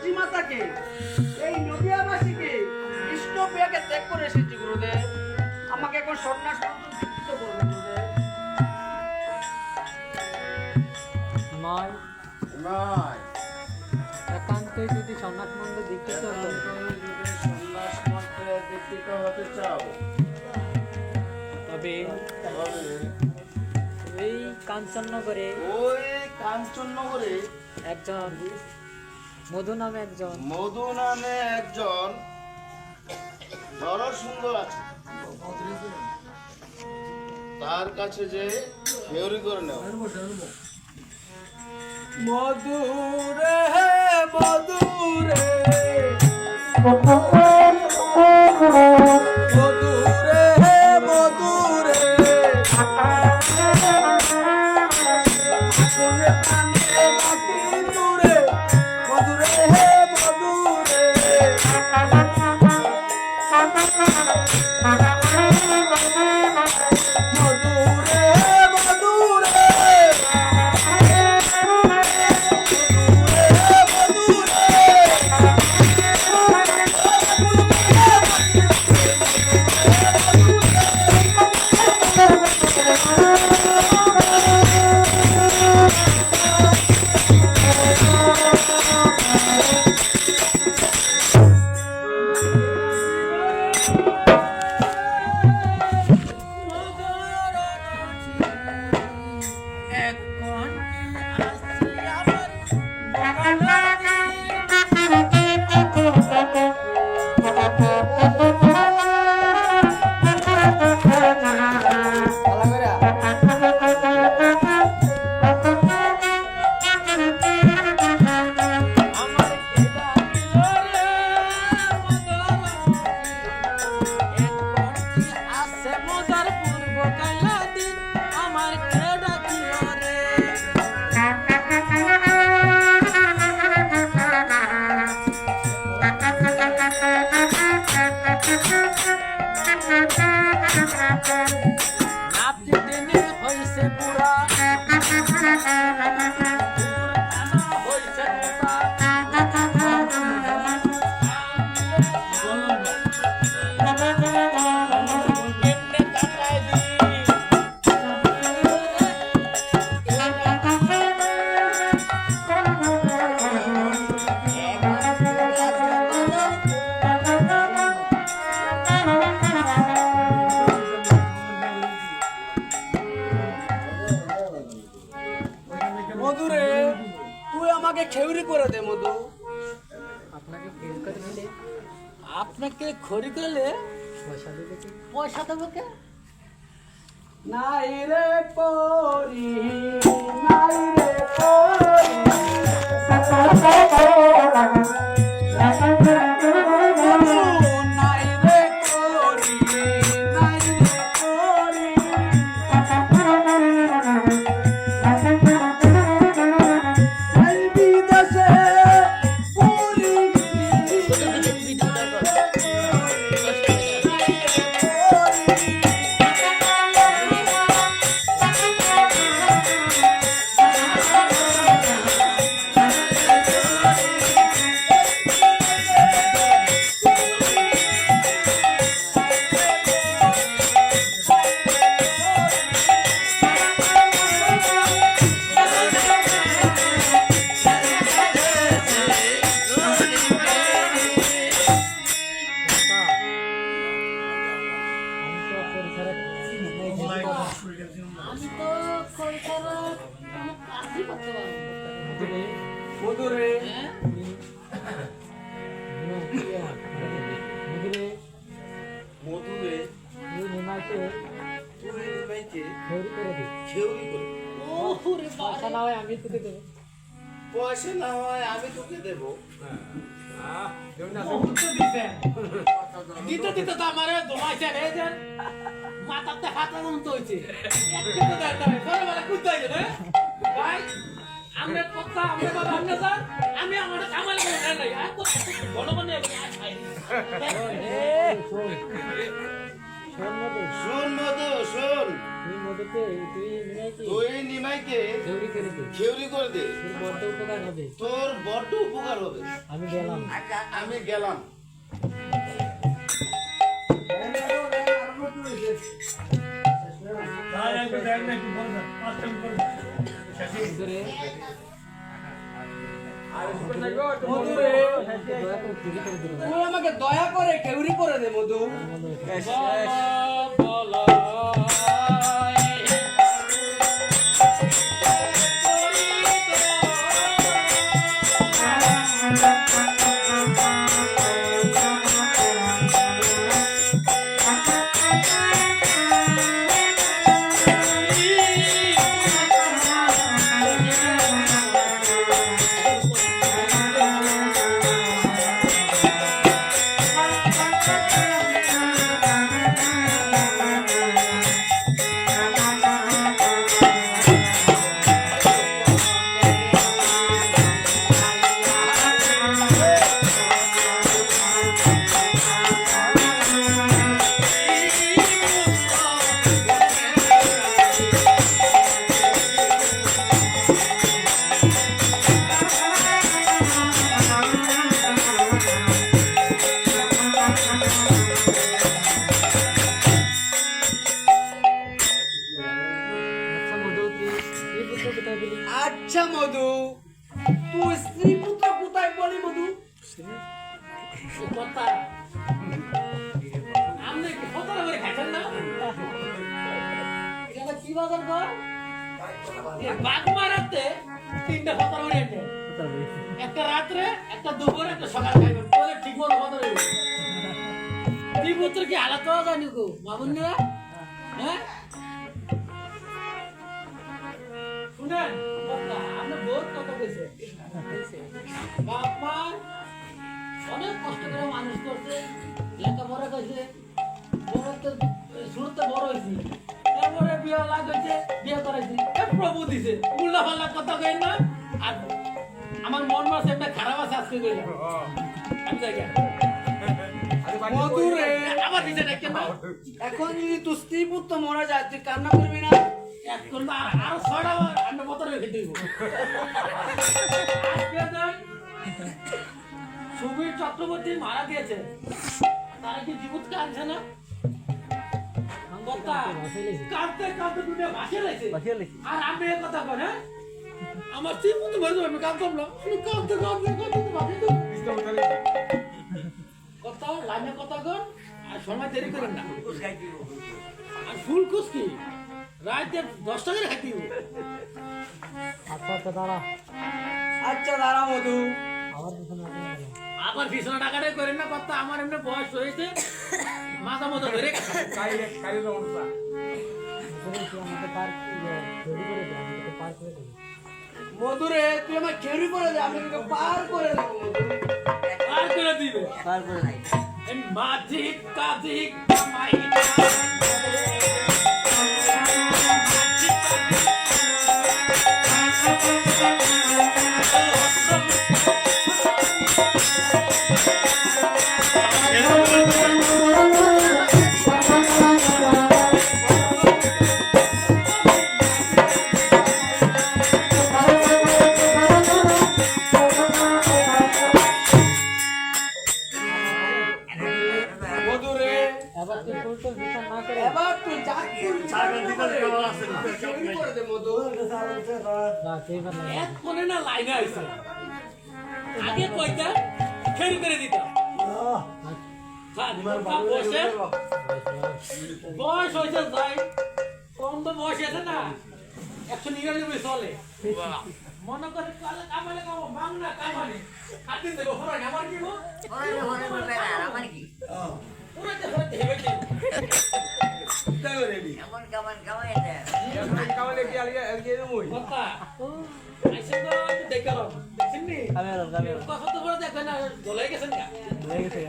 সচি মাতাকে এই নদিয়াবাসীকে কৃষ্ণ ত্যাগ করে এসেছি গুরুদেব। আমাকে এখন সন্ন্যাস দীক্ষিত করবে গুরুদেব। নয়। নয়। একান্তই যদি সন্ন্যাস মন্দির দীক্ষিত সন্ন্যাস মন্ত্রে দীক্ষিত হতে চাও। তবে তবে এই কাঞ্চননগরে ওই কাঞ্চননগরে একজন মধু নামে একজন। মধু নামে একজন। বড় সুন্দর আছে। তার কাছে যে থিওরি করে নেও মধুরে মধুরে মধুরে খড়ি করলে পয়সা দেবে পয়সা দেবো কে? নাই রে পরি নাই রে পরি। হয় আমি তোকে দেবো। পয়সা না হয় আমি তোকে দেবো। তো দিছেন। দিতে। দিতে তো আমারে দমাইছেন এই যে মাথাতে হাতে একটু নেই সরে বেলা কুদতে হয়েছে রে। ভাই আমরা কথা আমরা বাবা আমরা স্যার আমি আমার করে নাই আর মানে শোন মধু। শুন মধু শুন। তুই মধুকে তুই নিমাইকে তুই নিমাইকে দেউরি করে দে। খেউরি করে দে। তোর বড্ড উপকার হবে। তোর বড্ড উপকার হবে। আমি গেলাম। আমি গেলাম। ভিতরে মধু রে দয়া করে চুরি করে তুই আমাকে দয়া করে কেউরি করে দে মধু। বাঘ মারাতে তিনটা কোথায় বলি একটা রাত্রে, একটা দুপুরে, একটা সকাল। খাইবেন বলে ঠিক মতো ফতরা তুই পুত্র কি আলাদা পাওয়া গো মামুনিরা হ্যাঁ? শুনেন কথা আপনি কথা কইছে। বাপ মা অনেক কষ্ট করে মানুষ করছে, লেখাপড়া করছে, বড় তো শুরুতে বড় হয়েছি। তারপরে বিয়ে লাগ হয়েছে বিয়ে করাইছি এ প্রভু দিছে উল্টা পাল্লা কথা কই না। আর আমার মন মাস এমনি খারাপ আছে আজকে কইলাম আমি যাই গিয়া। আবার দিছে না? কেন এখন যদি তুই স্ত্রী পুত্র মরা যায় তুই কান্না করবি না? এক করলে আর আরও ছয়টা আমরা মতো রেখে দিব সুবীর চক্রবর্তী মারা গিয়েছে। তারা কি জীবত কাঁদছে না? কথা কাঁদতে কাঁদতে দুটো ভাসিয়ে লাগছে বাসিয়ে লেছি আর আমি এই কথা কই হ্যাঁ? আমার চিপ মতো ভরে দেবো, আমি কাঁদতাম না আমি কাঁদতে কাঁদতে কাঁদতে ভাসিয়ে দেবো কথা লাইনে কথা কর আর সময় দেরি করেন না। আর ফুল কুস কি? রাতে দশটা করে খাইতে আচ্ছা আচ্ছা দাঁড়া। আচ্ছা দাঁড়া মধু। আবার পিছনে টাকাটাই করেন না কথা আমার এমনি বয়স হয়েছে। মাথা মতো ধরে গেছে ভিতরে তুই আমাকে পার করে দে আমি তোকে করে দেবো। মধু তুই আমার কেউরি করে দে আমি তোকে পার করে দেবো। আর করে দিবে পার করে মাঝিক কাজিক এক কোণে না লাইনে আইছে আগে কইতা ফের করে বসে বয়স হয়েছে যাই কম তো বয়স আছে না একশো নিরানব্বই চলে মনে করে কামো মাং না কামালে হাতিন দেবো হরাই আমার কি পুরাতে হরাতে হেবে কি কথা আইসে তো একটু দেখে রব চিনি আমি আর আমি কথা তো বড় দেখবেন না গলাই গেছেন না হয়ে গেছে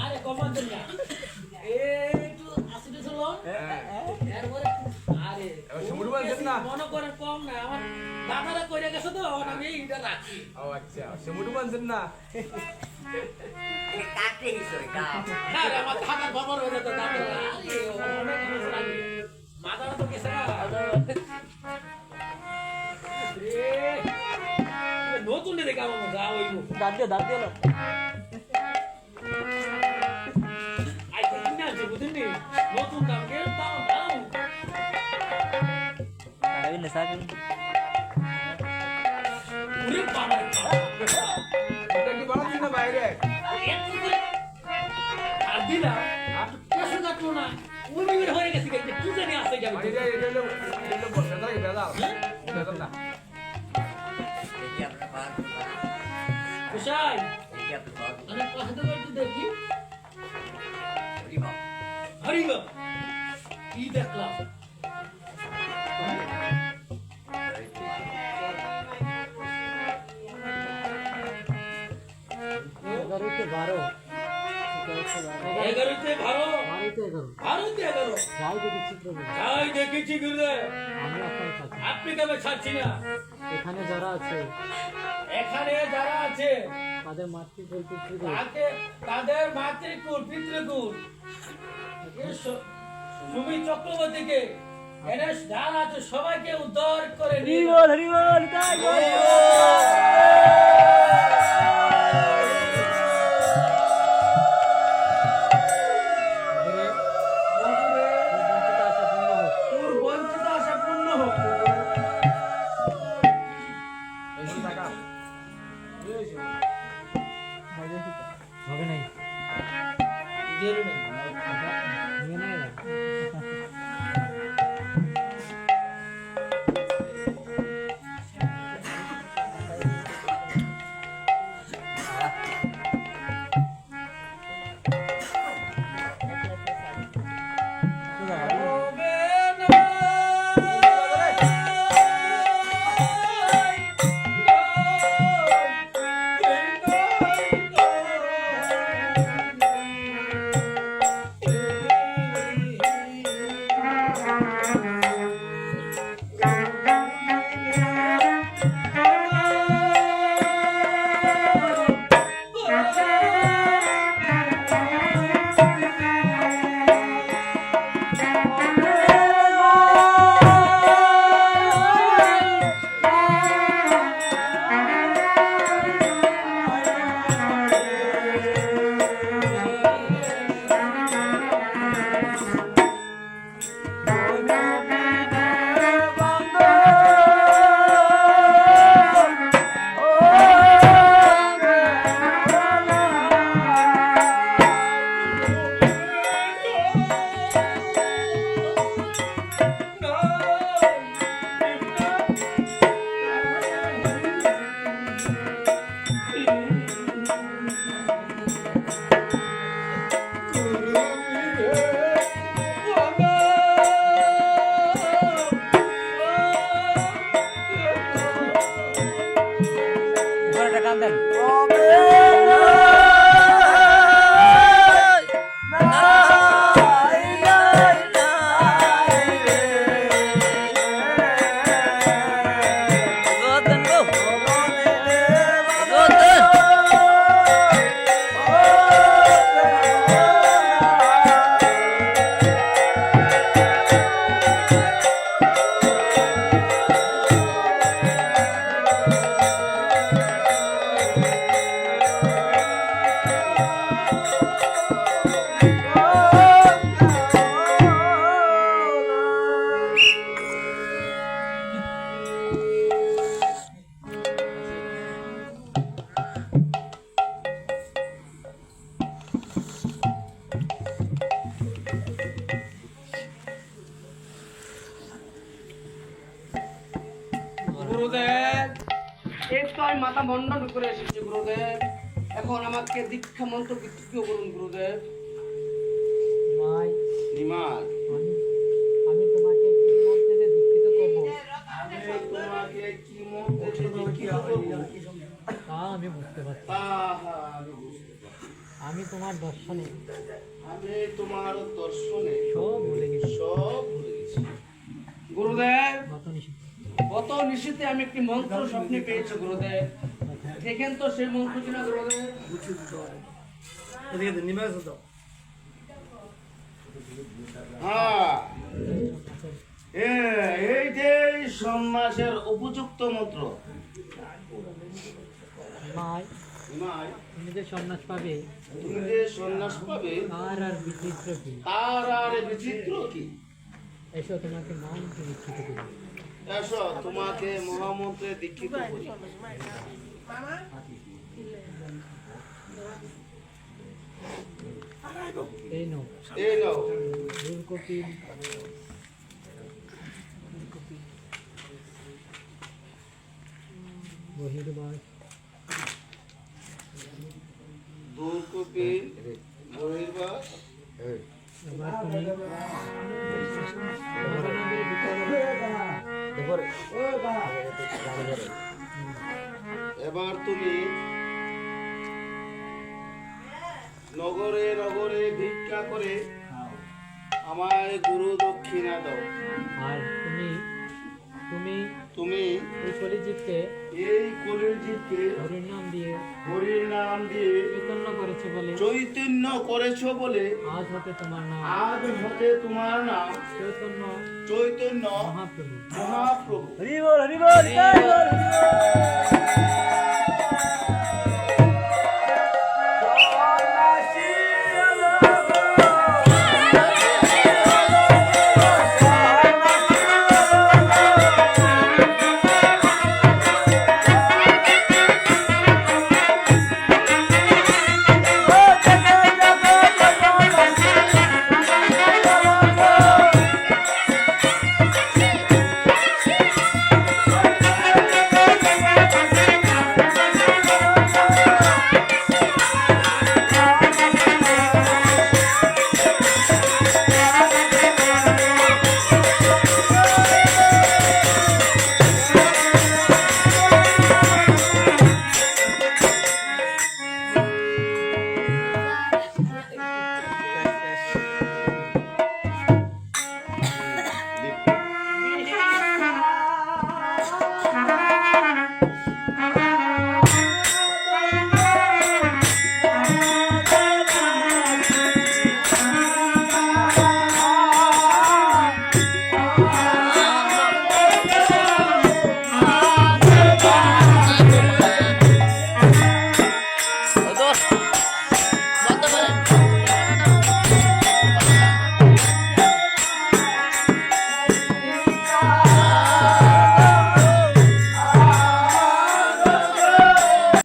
আরে কমান দেন না একটু আসিতে ছিল এরপরে আরে সমুদ্র বাঁধছেন না? মনে করেন কম না আমার দাদারা কইরা গেছে তো আমি এইটা রাখি। ও আচ্ছা সেমুটু বানছেন না না রে আমার থাকার খবর হয়ে যেত আরে লাগে। মাদারা তো রে, নতুন দেখে আমার যা হইব দাঁত দিয়ে দাঁত দিয়ে আই কিনে আছে নতুন দাম গেল দাম কি বানাচ্ছেন না বাইরে এত করে আর কেসে কাটলো না উনি বের হয়ে গেছে কি জানি আসে যাবে মানে এটা এটা হলো এটা হলো বেদা কি বেদা বেদা না কুশাই আমি কথা তো বলতে দেখি হরিবা কি দেখলাম এগারোতে বারো। এগারোতে বারো। এগারোতে এগারো। ভারতে এগারো। যাই দেখি চিত্র যাই দেখেছি গুরুদেব। আমি আপনার সাথে আপনি কেমন ছাড়ছি না? এখানে যারা আছে এখানে যারা আছে তাদের মাতৃকুল পিতৃকুল তাদের মাতৃকুল পিতৃকুল। চক্রবর্তীকে যারা আছে সবাইকে উদ্ধার করে নিয়ে মধুরে, গুরুদেব এখন আমাকে দীক্ষা মন্ত্র বিকৃত করুন গুরুদেব। নিমার। আমি তোমাকে কি যে দীক্ষিত করব? আমি তোমাকে কি করব? তা আমি বুঝতে পারছি। আমি তোমার দর্শনে। আমি তোমার দর্শনে। সব ভুলে গেছি। সব ভুলে গেছি। গুরুদেব গত নিশীতে আমি একটি মন্ত্র স্বপ্নে পেয়েছি গুরুদেব। দেখেন তো সেই মন্ত্র কিনা গুরুদেব হ্যাঁ। এ- এইটাই সন্ন্যাসের উপযুক্ত মন্ত্র। মাই তুমি যে সন্ন্যাস পাবে তুমি যে সন্ন্যাস পাবে আর আর বিচিত্র কি? তার আর বিচিত্র কি? এসো তোমাকে দীক্ষিত করি। এসো তোমাকে মহামন্ত্রে দীক্ষিত করি। এই নো এই নাও। দুর্কপিল বহির্বাস দূরকপি বহির্বাস এবার তুমি মহানগরে ঢুকে গেলে এবার তুমি নগরে নগরে ভিক্ষা করে আমায় গুরু দক্ষিণা দাও। আর তুমি তুমি তুমি এই কলিজিৎকে এই কলিযুগকে হরির নাম দিয়ে হরির নাম দিয়ে চৈতন্য করেছ বলে চৈতন্য করেছ বলে আজ হতে তোমার নাম। আজ হতে তোমার নাম। চৈতন্য চৈতন্য মহাপ্রভু। মহাপ্রভু। হরি বল হরি বল।